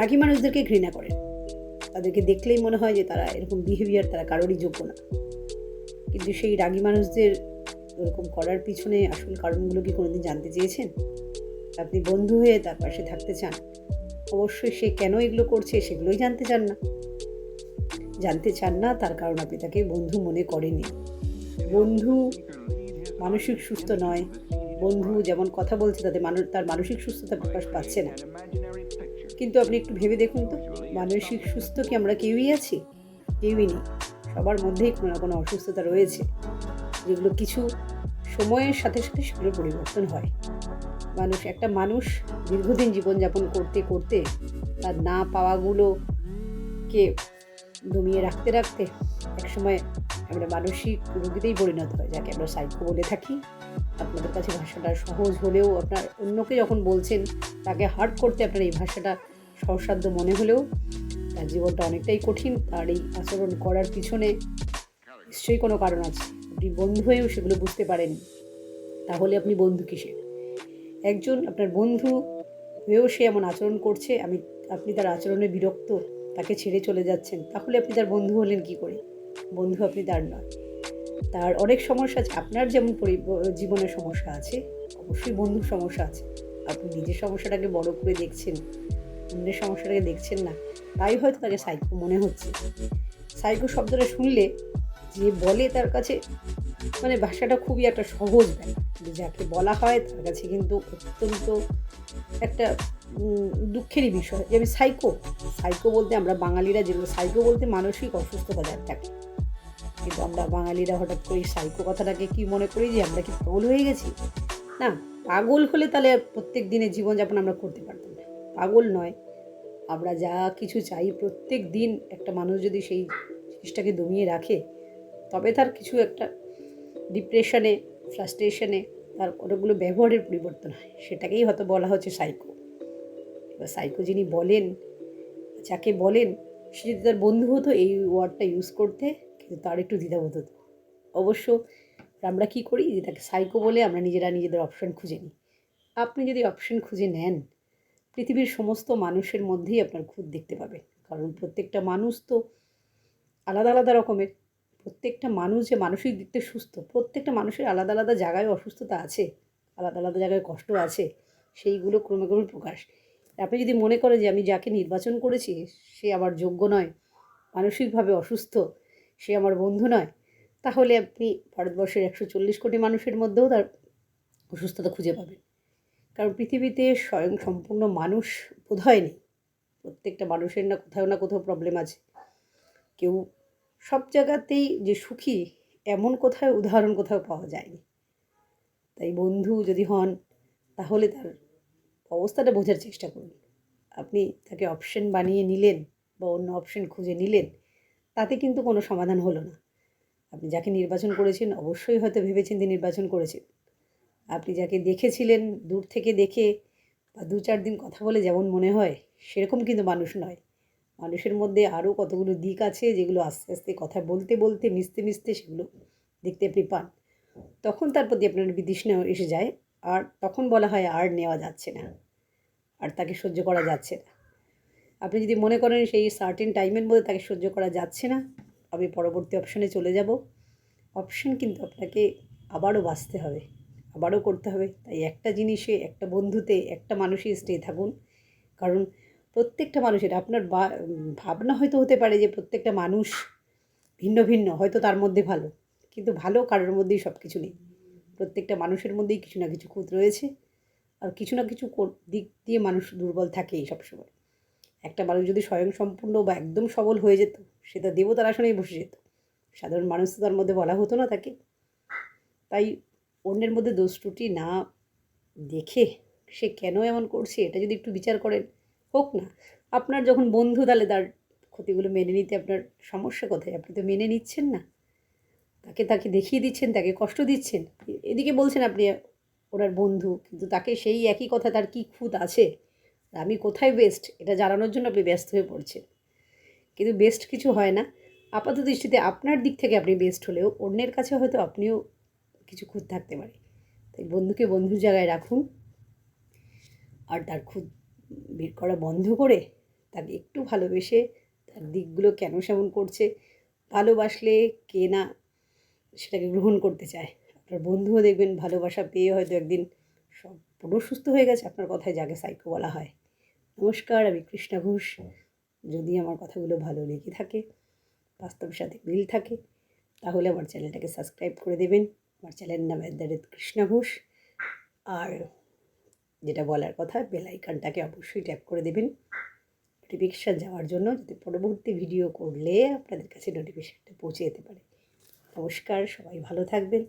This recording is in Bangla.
মানুষদেরকে ঘৃণা করেন তাদেরকে দেখলেই মনে হয় যে তারা এরকম বিহেভিয়ার তারা কারোরই যোগ্য না। কিন্তু সেই রাগী মানুষদের ওরকম করার পিছনে আসল কারণগুলো কি কোনোদিন জানতে চেয়েছেন? আপনি বন্ধু হয়ে তার পাশে থাকতে চান, অবশ্যই সে কেন এগুলো করছে সেগুলোই জানতে চান না। জানতে চান না, তার কারণ আপনি তাকে বন্ধু মনে করেনি বন্ধু মানসিক সুস্থ নয়। বন্ধু যেমন কথা বলছে তাদের মানুষ, তার মানসিক সুস্থতা প্রকাশ পাচ্ছে না। কিন্তু আপনি একটু ভেবে দেখুন তো, মানসিক সুস্থ কি আমরা কেউই আছি? কেউই নেই। সবার মধ্যেই কোনো না কোনো অসুস্থতা রয়েছে, যেগুলো কিছু সময়ের সাথে সাথে সেগুলো পরিবর্তন হয়। মানুষ, একটা মানুষ দীর্ঘদিন জীবনযাপন করতে করতে তার না পাওয়াগুলোকে দমিয়ে রাখতে রাখতে একসময় আমরা মানসিক রোগীতেই পরিণত হয়, যাকে আমরা সাইকো বলে থাকি। আপনাদের কাছে ভাষাটা সহজ হলেও আপনার অন্যকে যখন বলছেন, তাকে হার্ট করতে আপনার এই ভাষাটা সহসাধ্য মনে হলেও তার জীবনটা অনেকটাই কঠিন। তার এই আচরণ করার পিছনে নিশ্চয়ই কোনো কারণ আছে। আপনি বন্ধু হয়েও সেগুলো বুঝতে পারেননি। তাহলে আপনি বন্ধু কিসের? একজন আপনার বন্ধু হয়েও সে এমন আচরণ করছে, আমি, আপনি তার আচরণে বিরক্ত, তাকে ছেড়ে চলে যাচ্ছেন, তাহলে আপনি তার বন্ধু হলেন কি করে? বন্ধু আপনি তার নয়। তার অনেক সমস্যা আছে। আপনার যেমন জীবনের সমস্যা আছে, অবশ্যই বন্ধুর সমস্যা আছে। আপনি নিজের সমস্যাটাকে বড় করে দেখছেন, অন্যের সমস্যাটাকে দেখছেন না। তাই হয়তো তাকে সাইকো মনে হচ্ছে। সাইকো শব্দটা শুনলে যে বলে তার কাছে মানে ভাষাটা খুবই একটা সহজ ব্যাপার। যাকে বলা হয় তার কাছে কিন্তু অত্যন্ত একটা দুঃখেরই বিষয়। যে আমি সাইকো সাইকো বলতে আমরা বাঙালিরা যেগুলো সাইকো বলতে মানসিক অসুস্থতা যার থাকে। কিন্তু আমরা বাঙালিরা হঠাৎ করে সাইকো কথাটাকে কি মনে করি যে আমরা কি পাগল হয়ে গেছি? না, পাগল হলে তাহলে প্রত্যেক দিনের জীবনযাপন আমরা করতে পারতাম না। পাগল নয়। আমরা যা কিছু চাই প্রত্যেক দিন একটা মানুষ যদি সেই জিনিসটাকে দমিয়ে রাখে, তবে তার কিছু একটা ডিপ্রেশনে ফ্রাস্ট্রেশনে তার কতগুলো ব্যবহারের পরিবর্তন হয়। সেটাকেই হয়তো বলা হচ্ছে সাইকো। এবার সাইকো যিনি বলেন, যাকে বলেন, সে যদি তার বন্ধু হতো, এই ওয়ার্ডটা ইউজ করতে কিন্তু তার একটু দ্বিধাবোধ হতো অবশ্য আমরা কি করি? যে তাকে সাইকো বলে আমরা নিজেরা নিজেদের অপশন খুঁজে নিই। আপনি যদি অপশন খুঁজে নেন, পৃথিবীর সমস্ত মানুষের মধ্যেই আপনার খুদ দেখতে পাবেন। কারণ প্রত্যেকটা মানুষ তো আলাদা আলাদা রকমের। প্রত্যেকটা মানুষ যে মানসিক দিক থেকে সুস্থ, প্রত্যেকটা মানুষের আলাদা আলাদা জায়গায় অসুস্থতা আছে, আলাদা আলাদা জায়গায় কষ্ট আছে, সেইগুলো ক্রমে ক্রমে প্রকাশ। আপনি যদি মনে করেন যে আমি যাকে নির্বাচন করেছি, সে আমার যোগ্য নয়, মানসিকভাবে অসুস্থ সে আমার বন্ধু নয়। তাহলে আপনি ভারতবর্ষের একশো চল্লিশ কোটি মানুষের মধ্যেও তার অসুস্থতা খুঁজে পাবেন। কারণ পৃথিবীতে স্বয়ং সম্পূর্ণ মানুষ বোধহয় নেই। প্রত্যেকটা মানুষের না কোথাও না কোথাও প্রবলেম আছে। কেউ সব জায়গাতেই যে সুখী, এমন কোথায় উদাহরণ কোথাও পাওয়া যায়নি। তাই বন্ধু যদি হন, তাহলে তার অবস্থাটা বোঝার চেষ্টা করুন। আপনি তাকে অপশন বানিয়ে নিলেন বা অন্য অপশন খুঁজে নিলেন তাতে কিন্তু কোনো সমাধান হলো না। আপনি যাকে নির্বাচন করেছেন, অবশ্যই হয়তো ভেবেচিন্তে নির্বাচন করেছেন আপনি যাকে দেখেছিলেন, দূর থেকে দেখে বা দু চার দিন কথা বলে যেমন মনে হয়, সেরকম কিন্তু মানুষ নয়। মানুষের মধ্যে আরও কতগুলো দিক আছে, যেগুলো আস্তে আস্তে কথা বলতে বলতে, মিশতে মিশতে সেগুলো দেখতে আপনি পান। তখন তার প্রতি আপনার বিতৃষ্ণা এসে যায়, আর তখন বলা হয় আর নেওয়া যাচ্ছে না। আর তাকে সহ্য করা যাচ্ছে না। আপনি যদি মনে করেন সেই সার্টেন টাইমের মধ্যে তাকে সহ্য করা যাচ্ছে না, আমি পরবর্তী অপশনে চলে যাব। অপশন কিন্তু আপনাকে আবারও বাঁচতে হবে, আবারও করতে হবে। তাই একটা জিনিসে, একটা বন্ধুতে, একটা মানুষই স্টে থাকুন। কারণ প্রত্যেকটা মানুষের, আপনার ভাবনা হয়তো হতে পারে যে প্রত্যেকটা মানুষ ভিন্ন ভিন্ন, হয়তো তার মধ্যে ভালো। কিন্তু ভালো কারোর মধ্যেই সব কিছু নেই। প্রত্যেকটা মানুষের মধ্যেই কিছু না কিছু খুঁত রয়েছে। আর কিছু না কিছু দিক দিয়ে মানুষ দুর্বল থাকেই সবসময়। একটা মানুষ যদি স্বয়ংসম্পূর্ণ বা একদম সবল হয়ে যেত, সে তো দেবতার আসনেই বসে যেত। সাধারণ মানুষ তো তার মধ্যে বলা হতো না তাকে। তাই অন্যের মধ্যে দোষ ত্রুটি না দেখে সে কেন এমন করছে, এটা যদি একটু বিচার করেন, হোক না। আপনার যখন বন্ধু, তাহলে তার ক্ষতিগুলো মেনে নিতে আপনার সমস্যা কোথায়? আপনি তো মেনে নিচ্ছেন না। তাকে তাকে দেখিয়ে দিচ্ছেন, তাকে কষ্ট দিচ্ছেন। এদিকে বলছেন আপনি, ওনার বন্ধু, কিন্তু তাকে সেই একই কথা, তার কী খুঁত আছে? আমি কোথায় বেস্ট এটা জানানোর জন্য আপনি ব্যস্ত হয়ে পড়ছেন। কিন্তু বেস্ট কিছু হয় না। আপাত দৃষ্টিতে আপনার দিক থেকে আপনি বেস্ট হলেও অন্যের কাছে হয়তো আপনিও কিছু খুঁত থাকতে পারে। তাই বন্ধুকে বন্ধুর জায়গায় রাখুন। আর তার খুঁত বের করা বন্ধ করে তাকে একটু ভালোবেসে তার দিকগুলো কেন সেমন করছে, ভালোবাসলে কে না সেটাকে গ্রহণ করতে চায়। আপনার বন্ধুও দেখবেন ভালোবাসা পেয়ে হয়তো একদিন সব পুরো সুস্থ হয়ে গেছে। আপনার কথায় যাকে সাইকো বলা হয়। নমস্কার আমি কৃষ্ণা ঘোষ। যদি আমার কথাগুলো ভালো লেগে থাকে বাস্তবের সাথে মিল থাকে তাহলে আমার চ্যানেলটাকে সাবস্ক্রাইব করে দেবেন। আমার চ্যানেলের নাম at the rate Krishna Ghosh. আর যেটা বলার কথা বেল আইকনটাকে অবশ্যই ট্যাপ করে দেবেন। নোটিফিকেশান যাওয়ার জন্য যাতে পরবর্তী ভিডিও করলে আপনাদের কাছে নোটিফিকেশানটা পৌঁছে যেতে পারে। নমস্কার সবাই ভালো থাকবেন।